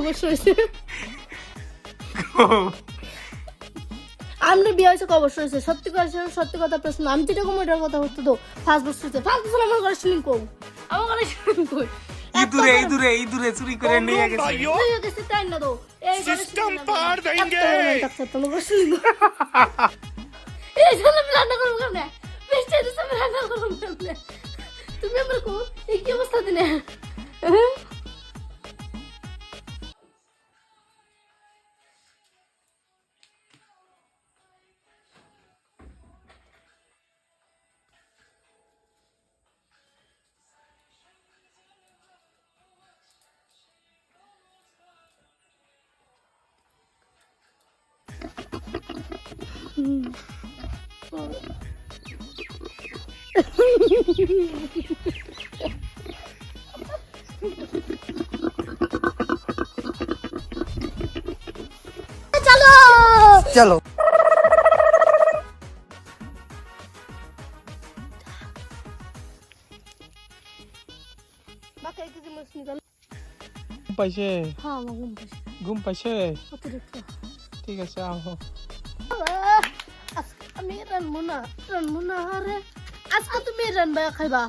খবর শুনেছে আমরা বিয়ে হয়েছে কবর শুনেছে সত্যি কথা সত্যি কথা প্রশ্ন। আমি তো এরকম কথা হতো তো ফার্স্ট বছর হচ্ছে ফার্স্ট বছর আমার ঘরে শুনিং কম আমার ঘরে শুনিং কই ইঁদুরে ইঁদুরে ইঁদুরে চুরি করে নিয়ে গেছে। গেছে তাই না তো? System পার দেंगे। এই জন্য আমি রান্না করব কেমনে? বেশি রান্না করব কেমনে? তুমি আমার কো এই কি অবস্থা দিনে? হ্যাঁ? চলো চলো বাকি এক কেজি মাছ নিকাল পাইছে হ্যাঁ আমার ঘুম পাইছে ঘুম পাইছে অতিরিক্ত ঠিক আছে আহো আজকে আমি রানবো না রানবো না আরে আজকে তুমি রানবা খাইবা